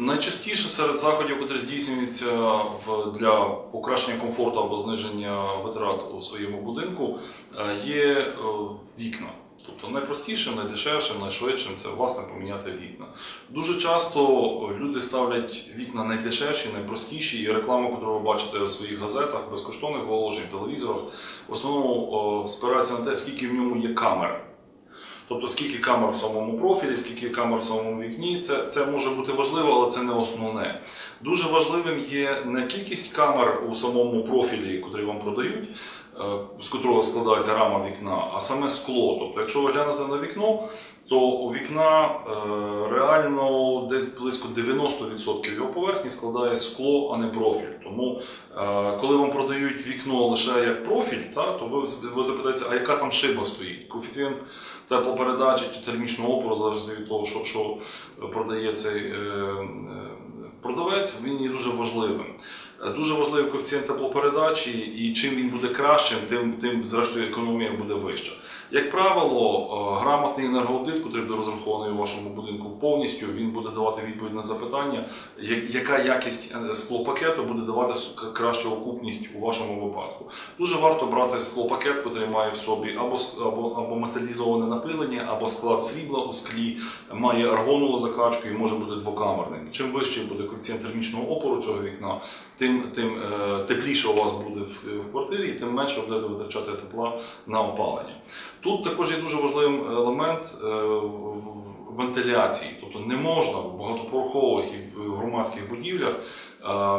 Найчастіше серед заходів, які здійснюються для покращення комфорту або зниження витрат у своєму будинку, е, є е, вікна. Тобто найпростішим, найдешевшим, найшвидшим це власне поміняти вікна. Дуже часто люди ставлять вікна найдешевші, найпростіші, і рекламу, яку ви бачите у своїх газетах, безкоштовних оголошень, телевізорах, в основному спирається на те, скільки в ньому є камер. Тобто скільки камер в самому профілі, скільки камер в самому вікні, це, це може бути важливо, але це не основне. Дуже важливим є не кількість камер у самому профілі, який вам продають, е, з котрого складається рама вікна, а саме скло. Тобто, якщо ви глянете на вікно, то у вікна е, реально десь близько 90% його поверхні складає скло, а не профіль. Тому, е, коли вам продають вікно лише як профіль, то ви, ви запитаєте, а яка там шиба стоїть? Коефіцієнт теплопередачі чи термічного опору, залежно від того, що, що продає цей е, е, продавець, він є дуже важливим. Дуже важливий коефіцієнт теплопередачі, і чим він буде кращим, тим, тим зрештою економія буде вища. Як правило, е, грамотний енергоаудит, який буде розрахований у вашому будинку повністю, він буде давати відповідь на запитання, яка якість е, склопакету буде давати кращу окупність у вашому випадку. Дуже варто брати склопакет, який має в собі або, або, або металізоване напилення, або склад срібла у склі, має аргонову закачку і може бути двокамерним. Чим вищий буде коефіцієнт термічного опору цього вікна, тим, тим е, тепліше у вас буде в, квартирі, і тим менше будете витрачати тепла на опалення. Тут також є дуже важливим елемент е, вентиляції. Тобто не можна в багатоповерхових і в громадських будівлях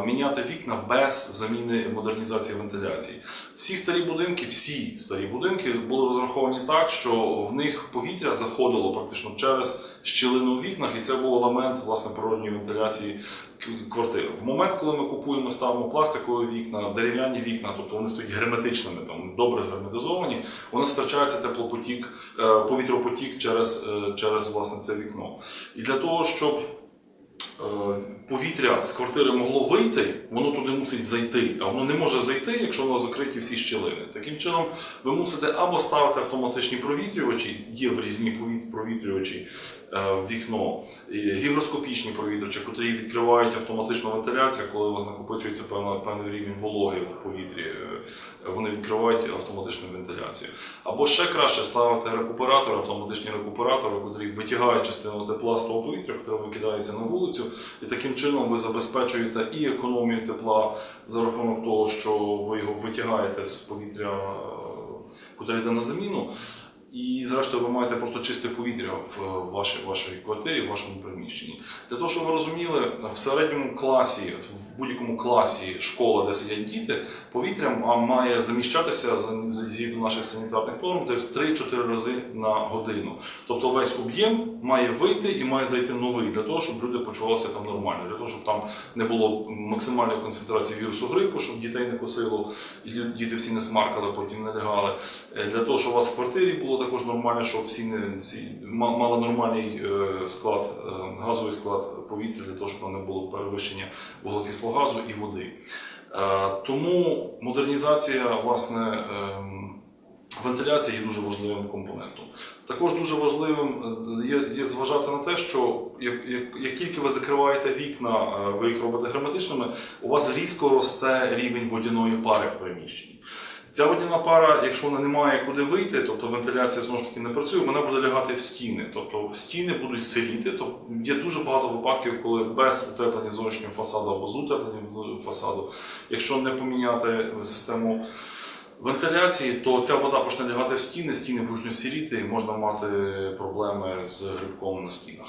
міняти вікна без заміни модернізації вентиляції. Всі старі будинки, всі старі будинки були розраховані так, що в них повітря заходило практично через щілину в вікнах, і це був елемент власне природньої вентиляції к- квартири. В момент, коли ми купуємо, ставимо пластикові вікна, дерев'яні вікна, тобто вони стоять герметичними, там добре герметизовані, у нас втрачається теплопотік, е, повітропотік через, е, через власне це вікно. І для того, щоб повітря з квартири могло вийти, воно туди мусить зайти. А воно не може зайти, якщо у нас закриті всі щілини. Таким чином, ви мусите або ставити автоматичні провітрювачі, є врізні повіт- провітрювачі е, в вікно, гігроскопічні провітрювачі, які відкривають автоматичну вентиляцію, коли у вас накопичується певний рівень вологи в повітрі. е, Вони відкривають автоматичну вентиляцію. Або ще краще ставити рекуператори, автоматичні рекуператори, які витягають частину тепла з того повітря, яке викидається на вулицю, і таким чином ви забезпечуєте і економію тепла за рахунок того, що ви його витягаєте з повітря, куди йде на заміну. І зрештою ви маєте просто чисте повітря в вашій, вашій квартирі, в вашому приміщенні. Для того, щоб ви розуміли, в середньому класі, в будь-якому класі школи, де сидять діти, повітря має заміщатися за- за- згідно наших санітарних норм десь 3-4 рази на годину. Тобто весь об'єм має вийти і має зайти новий для того, щоб люди почувалися там нормально, для того, щоб там не було максимальної концентрації вірусу грипу, щоб дітей не косило, і діти всі не смаркали, потім не лягали. Е, Для того, щоб у вас в квартирі було також нормально, щоб всі не всі мали нормальний е, склад, е, газовий склад повітря, для того, щоб не було перевищення вуглекислого газу і води. Е, Тому модернізація власне. ем, Вентиляція є дуже важливим компонентом. Також дуже важливим є, є зважати на те, що як, як, як тільки ви закриваєте вікна, ви їх робите герметичними, у вас різко росте рівень водяної пари в приміщенні. Ця водяна пара, якщо вона не має куди вийти, тобто вентиляція знову ж таки не працює, вона буде лягати в стіни. Тобто в стіни будуть сиріти. Тобто є дуже багато випадків, коли без утеплення зовнішнього фасаду або з утепленням фасаду, якщо не поміняти систему вентиляції, то ця вода почне лягати в стіни, стіни почнуть сіріти, і можна мати проблеми з грибком на стінах.